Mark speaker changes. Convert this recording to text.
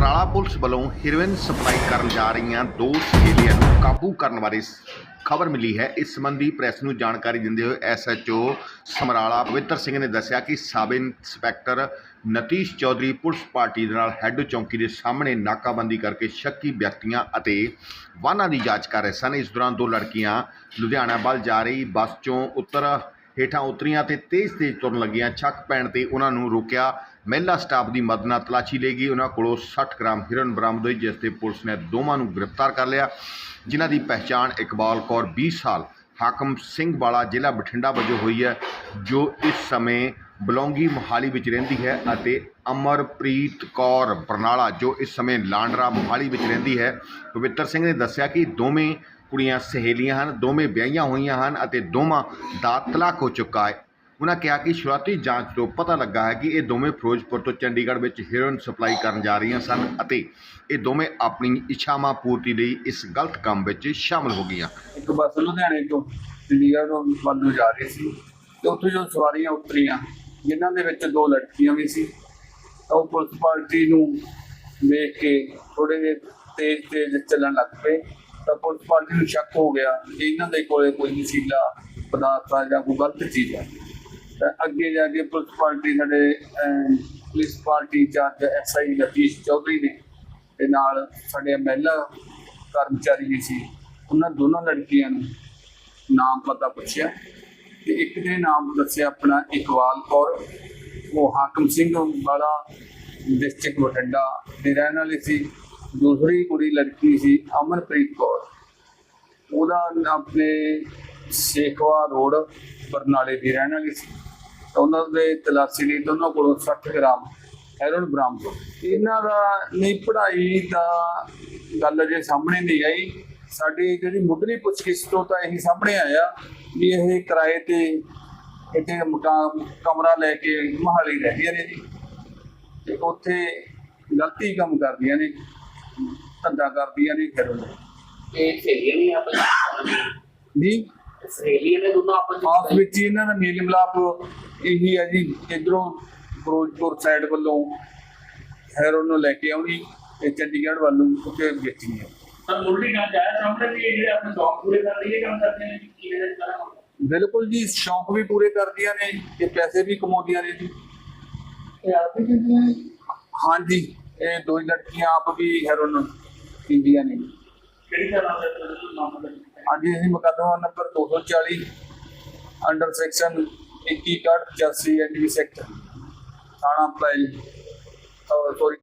Speaker 1: Samrala police ਵੱਲੋਂ heroin supply ਕਰਨ ਜਾ ਰਹੀਆਂ ਦੋ ਸਹੇਲੀਆਂ ਨੂੰ ਕਾਬੂ ਕਰਨ ਬਾਰੇ ਖਬਰ ਮਿਲੀ ਹੈ। ਇਸ ਸੰਬੰਧੀ ਪ੍ਰੈਸ ਨੂੰ ਜਾਣਕਾਰੀ ਦਿੰਦੇ ਹੋਏ ਐਸਐਚਓ ਸਮਰਾਲਾ ਪਵਿੱਤਰ ਸਿੰਘ ਨੇ ਦੱਸਿਆ ਕਿ sub inspector Natish Chaudhary police party ਦੇ ਨਾਲ ਹੈੱਡ ਚੌਂਕੀ ਦੇ ਸਾਹਮਣੇ ਨਾਕਾਬੰਦੀ ਕਰਕੇ ਸ਼ੱਕੀ ਵਿਅਕਤੀਆਂ ਅਤੇ ਵਾਹਨਾਂ ਦੀ ਜਾਂਚ ਕਰ ਰਹੇ ਸਨ। ਇਸ ਦੌਰਾਨ ਦੋ ਲੜਕੀਆਂ ਲੁਧਿਆਣਾ ਵੱਲ ਜਾ ਰਹੀ ਬੱਸ ਚੋਂ ਉੱਤਰ ਹੇਠਾਂ ਉਤਰੀਆਂ ਤੇ ਤੇਜ਼ ਤੇਜ਼ ਤੁਰਨ ਲੱਗੀਆਂ। ਛੱਕ ਪੈਣ ਤੇ ਉਹਨਾਂ ਨੂੰ ਰੋਕਿਆ। ਮਹਿਲਾ ਸਟਾਫ ਦੀ ਮਦਦ ਨਾਲ ਤਲਾਸ਼ੀ ਲਈ ਗਈ। ਉਹਨਾਂ ਕੋਲੋਂ 60 ਗ੍ਰਾਮ ਹੀਰੋਇਨ ਬਰਾਮਦ ਹੋਈ, ਜਿਸ ਤੇ ਪੁਲਿਸ ਨੇ ਦੋਵਾਂ ਨੂੰ ਗ੍ਰਿਫਤਾਰ ਕਰ ਲਿਆ। ਜਿਨ੍ਹਾਂ ਦੀ ਪਹਿਚਾਣ ਇਕਬਾਲ ਕੌਰ 20 ਸਾਲ, ਹਾਕਮ ਸਿੰਘ ਵਾਲਾ ਜ਼ਿਲ੍ਹਾ ਬਠਿੰਡਾ ਵਜੋਂ ਹੋਈ ਹੈ, ਜੋ ਇਸ ਸਮੇਂ ਬਲੌਂਗੀ ਮੋਹਾਲੀ ਵਿੱਚ ਰਹਿੰਦੀ ਹੈ ਅਤੇ ਅਮਰਪ੍ਰੀਤ ਕੌਰ ਬਰਨਾਲਾ, ਜੋ ਇਸ ਸਮੇਂ ਲਾਂਡਰਾ ਮੋਹਾਲੀ ਵਿੱਚ ਰਹਿੰਦੀ ਹੈ, ਪਵਿੱਤਰ ਸਿੰਘ ਨੇ ਦੱਸਿਆ ਕਿ ਦੋਵੇਂ ਕੁੜੀਆਂ ਸਹੇਲੀਆਂ ਹਨ, ਦੋਵੇਂ ਵਿਆਹੀਆਂ ਹੋਈਆਂ ਹਨ ਅਤੇ ਦੋਵਾਂ ਦਾ ਤਲਾਕ ਹੋ ਚੁੱਕਾ ਹੈ। ਉਹਨਾਂ ਕਿਹਾ ਕਿ ਸ਼ੁਰੂਆਤੀ ਜਾਂਚ ਤੋਂ ਪਤਾ ਲੱਗਾ ਹੈ ਕਿ ਇਹ ਦੋਵੇਂ ਫਿਰੋਜ਼ਪੁਰ ਤੋਂ ਚੰਡੀਗੜ੍ਹ ਵਿੱਚ ਹੀਰੋਇਨ ਸਪਲਾਈ ਕਰਨ ਜਾ ਰਹੀਆਂ ਸਨ ਅਤੇ ਇਹ ਦੋਵੇਂ ਆਪਣੀ ਇੱਛਾਵਾਂ ਪੂਰਤੀ ਲਈ ਇਸ ਗਲਤ ਕੰਮ ਵਿੱਚ ਸ਼ਾਮਲ ਹੋ ਗਈਆਂ।
Speaker 2: ਇੱਕ ਬੱਸ ਲੁਧਿਆਣੇ ਤੋਂ ਚੰਡੀਗੜ੍ਹ ਵੱਲ ਨੂੰ ਜਾ ਰਹੀ ਸੀ ਤੇ ਉੱਥੇ ਜੋ ਸਵਾਰੀਆਂ ਉਤਰੀਆਂ ਜਿਨ੍ਹਾਂ ਦੇ ਵਿੱਚ ਦੋ ਲੜਕੀਆਂ ਵੀ ਸੀ ਤਾਂ ਉਹ ਪੁਲਿਸ ਪਾਰਟੀ ਨੂੰ ਵੇਖ ਕੇ ਥੋੜੇ ਜਿਹੇ ਤੇਜ਼ ਤੇਜ਼ ਚੱਲਣ ਲੱਗ ਪਏ ਤਾਂ ਪੁਲਿਸ ਪਾਰਟੀ ਨੂੰ ਸ਼ੱਕ ਹੋ ਗਿਆ ਕਿ ਇਹਨਾਂ ਦੇ ਕੋਲੇ ਕੋਈ ਨਸ਼ੀਲਾ ਪਦਾਰਥ ਆ ਜਾਂ ਕੋਈ ਗਲਤ ਚੀਜ਼ ਆ। ਤਾਂ ਅੱਗੇ ਜਾ ਕੇ ਪੁਲਿਸ ਪਾਰਟੀ ਸਾਡੇ ਅਮ, police party charge SI Latish Chaudhary ਨੇ ਤੇ ਨਾਲ ਸਾਡੇ ਮਹਿਲਾ ਕਰਮਚਾਰੀ ਵੀ ਸੀ ਉਹਨਾਂ ਦੋਨਾਂ ਲੜਕੀਆਂ ਨੂੰ ਨਾਮ ਪਤਾ ਪੁੱਛਿਆ। ਤੇ ਇੱਕ ਦੇ ਨਾਮ ਦੱਸਿਆ ਆਪਣਾ ਇਕਬਾਲ ਕੌਰ। ਉਹ ਹਾਕਮ ਸਿੰਘ ਵਾਲਾ ਡਿਸਟ੍ਰਿਕਟ ਬਠਿੰਡਾ ਦੇ ਰਹਿਣ ਵਾਲੀ ਸੀ। ਦੂਸਰੀ ਕੁੜੀ ਲੜਕੀ ਸੀ ਅਮਨਪ੍ਰੀਤ ਕੌਰ। ਉਹਦਾ ਆਪਣੇ ਸੇਖਵਾ ਰੋਡ ਬਰਨਾਲੇ ਦੀ ਰਹਿਣ ਵਾਲੀ ਸੀ। ਉਹਨਾਂ ਦੇ ਤਲਾਸ਼ੀ ਲਈ ਦੋਨਾਂ ਕੋਲੋਂ 60 ਗ੍ਰਾਮ ਹੈਰੋਨ ਬਰਾਮਦ ਇਹਨਾਂ ਦਾ ਨਹੀਂ, ਪੜ੍ਹਾਈ ਦਾ ਗੱਲ ਜੇ ਸਾਹਮਣੇ ਨਹੀਂ ਆਈ। ਸਾਡੀ ਜਿਹੜੀ ਮੁੱਢਲੀ ਪੁੱਛਗਿੱਛ ਤੋਂ ਤਾਂ ਇਹੀ ਸਾਹਮਣੇ ਆਇਆ ਵੀ ਇਹ ਕਿਰਾਏ ਤੇ ਇੱਥੇ ਮਕਾਨ ਕਮਰਾ ਲੈ ਕੇ ਮਹਾਲੀ ਰਹਿੰਦੀਆਂ ਨੇ ਜੀ। ਤੇ ਉੱਥੇ ਗਲਤੀ ਕੰਮ ਕਰਦੀਆਂ ਨੇ ਧੰਦਾ ਕਰਦੀਆਂ ਨੇ ਫਿਰ
Speaker 3: ਇਹ ਸਹੇਲੀਆਂ ਵੀ ਆਪਸ
Speaker 2: ਜੀ?
Speaker 3: ਵਿੱਚ ਸਹੇਲੀਆਂ ਨੇ ਦੋਨੋਂ ਆਪਸ
Speaker 2: ਆਪਸ ਵਿੱਚ ਹੀ ਇਹਨਾਂ ਦਾ ਮੇਲ ਮਿਲਾਪ ਇਹੀ ਹੈ ਜੀ ਇਧਰੋਂ ਫਿਰੋਜ਼ਪੁਰ ਸਾਈਡ ਵੱਲੋਂ ਹੈਰੋਨ ਨੂੰ ਲੈ ਕੇ ਆਉਣੀ ਤੇ ਚੰਡੀਗੜ੍ਹ ਵੱਲ ਉੱਥੇ ਵੇਚਣੀ ਹੈ
Speaker 4: ਪਰ ਮੁੱਢਲੀ ਜਾਂਚ ਆਇਆ ਸਾਹਮਣੇ ਵੀ ਇਹ ਜਿਹੜੇ ਆਪਣੇ ਸ਼ੌਕ ਪੂਰੇ ਕਰਨ ਲਈ ਇਹ ਕੰਮ ਕਰਦੇ ਨੇ ਕਿਵੇਂ ਦਾ ਕਰਾਂ
Speaker 2: ਬਿਲਕੁਲ ਜੀ ਸ਼ੌਂਕ ਵੀ ਪੂਰੇ ਕਰਦੀਆਂ ਨੇ ਤੇ ਪੈਸੇ ਵੀ ਕਮਾਉਂਦੀਆਂ ਨੇ ਜੀ।
Speaker 4: ਇਹ ਆਪੇ ਕਿੰਨੀਆਂ
Speaker 2: ਹਾਂਜੀ ਇਹ ਦੋ ਹੀ ਲੜਕੀਆਂ ਆਪ ਵੀ ਹੈਰੋਨ ਪੀਂਦੀਆਂ ਨੇ।
Speaker 4: ਕਿਹੜੀ ਤਰ੍ਹਾਂ ਦਾ ਦਾ
Speaker 2: ਅੱਜ ਅਸੀਂ ਮੁਕੱਦਮਾ ਨੰਬਰ 240 ਅੰਡਰ ਸੈਕਸ਼ਨ 21 ਕਾਰਡ 85 ਐਨਡੀ ਸੈਕਟਰ ਥਾਣਾ ਪਲਾਈ ਸੌਰੀ